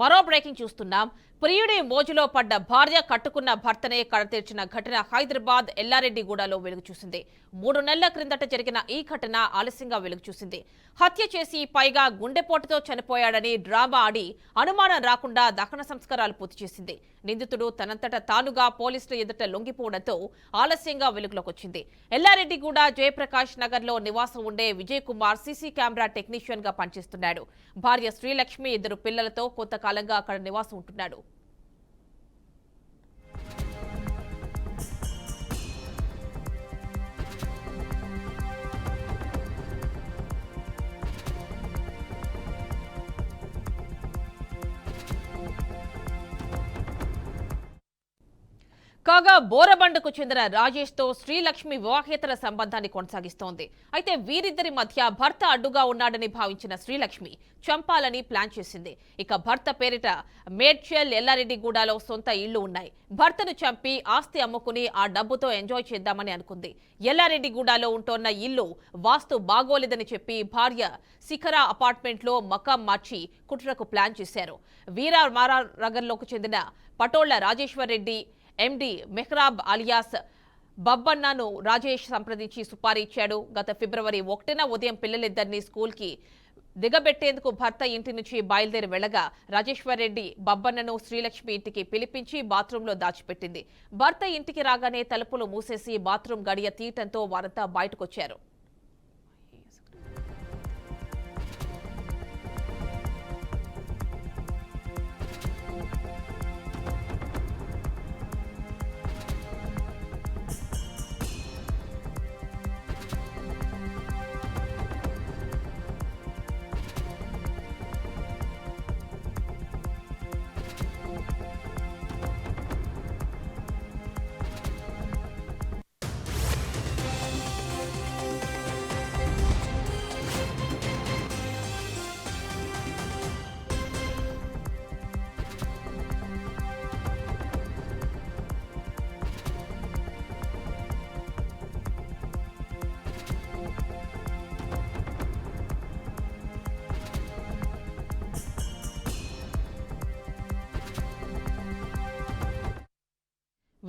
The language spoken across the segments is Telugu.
మరో బ్రేకింగ్ చూస్తున్నాం. ప్రియుడి మోజులో పడ్డ భార్య కట్టుకున్న భర్తనే కడతీర్చిన ఘటన హైదరాబాద్ ఎల్లారెడ్డిగూడలో వెలుగు చూసింది మూడు నెలల క్రిందట జరిగిన ఈ ఘటన ఆలస్యంగా వెలుగు చూసింది హత్య చేసి పైగా గుండెపోటుతో చనిపోయాడని డ్రామా ఆడి అనుమానం రాకుండా దహన సంస్కారాలు పూర్తి చేసింది. నిందితుడు తనంతట తానుగా పోలీసుల ఎదుట లొంగిపోవడంతో ఆలస్యంగా వెలుగులోకొచ్చింది. ఎల్లారెడ్డిగూడ జయప్రకాష్ నగర్లో నివాసం ఉండే విజయ్ కుమార్ సీసీ కెమెరా టెక్నీషియన్గా పనిచేస్తున్నాడు. భార్య శ్రీలక్ష్మి ఇద్దరు పిల్లలతో కొంతకాలంగా అక్కడ నివాసం ఉంటున్నాడు. కాగా బోరబండకు చెందిన రాజేష్తో శ్రీలక్ష్మి వివాహేతర సంబంధాన్ని కొనసాగిస్తోంది. అయితే వీరిద్దరి మధ్య భర్త అడ్డుగా ఉన్నాడని భావించిన శ్రీలక్ష్మి చంపాలని ప్లాన్ చేసింది. ఇక భర్త పేరిట మేడ్చల్ ఎల్లారెడ్డిగూడలో సొంత ఇళ్ళు ఉన్నాయి. భర్తను చంపి ఆస్తి అమ్ముకుని ఆ డబ్బుతో ఎంజాయ్ చేద్దామని అనుకుంది. ఎల్లారెడ్డిగూడలో ఉంటోన్న ఇల్లు వాస్తు బాగోలేదని చెప్పి భార్య శిఖర అపార్ట్మెంట్లో మకాం మార్చి కుట్రకు ప్లాన్ చేశారు. వీరా మారా నగర్లోకి చెందిన పటోళ్ళ రాజేశ్వర్ రెడ్డి ఎండి మెహ్రాబ్ అలియాస్ బబ్బన్నను రాజేష్ సంప్రదించి సుపారీ ఇచ్చాడు. గత ఫిబ్రవరి ఒకటిన ఉదయం పిల్లలిద్దరినీ స్కూల్కి దిగబెట్టేందుకు భర్త ఇంటి నుంచి బయలుదేరి వెళ్ళగా రాజేశ్వర్ రెడ్డి బబ్బన్నను శ్రీలక్ష్మి ఇంటికి పిలిపించి బాత్రూంలో దాచిపెట్టింది. భర్త ఇంటికి రాగానే తలుపులు మూసేసి బాత్రూం గడియ తీయటంతో వారంతా బయటకొచ్చారు.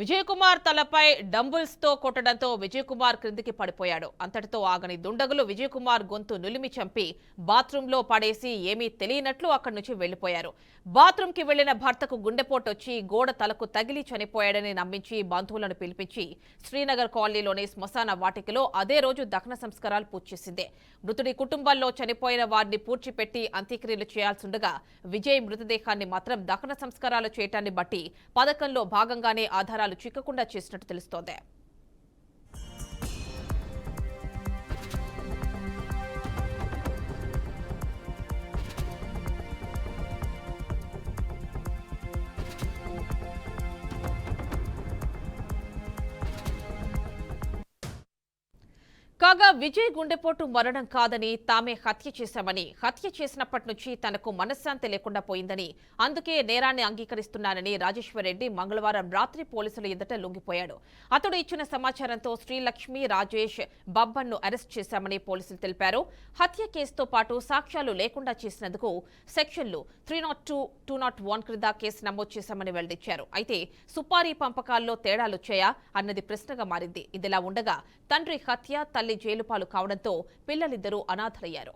విజయ్ కుమార్ తలపై డంబుల్స్తో కొట్టడంతో విజయ్ కుమార్ క్రిందికి పడిపోయాడు. అంతటితో ఆగని దుండగులు విజయ్ కుమార్ గొంతు నులిమి చంపి బాత్రూంలో పడేసి ఏమీ తెలియనట్లు అక్కడి నుంచి వెళ్ళిపోయారు బాత్రూంకి కి వెళ్ళిన భర్తకు గుండెపోటు వచ్చి గోడ తలకు తగిలి చనిపోయాడని నమ్మించి బంధువులను పిలిపించి శ్రీనగర్ కాలనీలోని శ్మశాన వాటికలో అదే రోజు దహన సంస్కారాలు పూర్తి చేసింది. మృతుడి కుటుంబంలో చనిపోయిన వారిని పూడ్చిపెట్టి అంత్యక్రియలు చేయాల్సిండగా విజయ్ మృతదేహాన్ని మాత్రం దహన సంస్కారాలు చేయటాన్ని బట్టి పథకంలో భాగంగానే ఆధారాలు చిక్కకుండా చేసినట్టు తెలుస్తోంది. కాగా విజయ్ గుండెపోటు మరణం కాదని తామే హత్య చేశామని హత్య చేసినప్పటి నుంచి తనకు మనశ్శాంతి లేకుండా పోయిందని అందుకే నేరాన్ని అంగీకరిస్తున్నానని రాజేశ్వర్ రెడ్డి మంగళవారం రాత్రి పోలీసుల ఎదుట లొంగిపోయాడు. అతడు ఇచ్చిన సమాచారంతో శ్రీలక్ష్మి రాజేష్ బబ్బన్ను అరెస్ట్ చేశామని పోలీసులు తెలిపారు. హత్య కేసుతో పాటు సాక్ష్యాలు లేకుండా చేసినందుకు సెక్షన్లు three nought two two nought one క్రింద కేసు నమోదు చేశామని వెల్లడించారు. అయితే సుపారీ పంపకాల్లో తేడాలొచ్చాయా అన్నది ప్రశ్నగా మారింది. ఇదిలా ఉండగా తండ్రి హత్య తల్లి జైలుపాలు కావడంతో పిల్లలిద్దరూ అనాథలయ్యారు.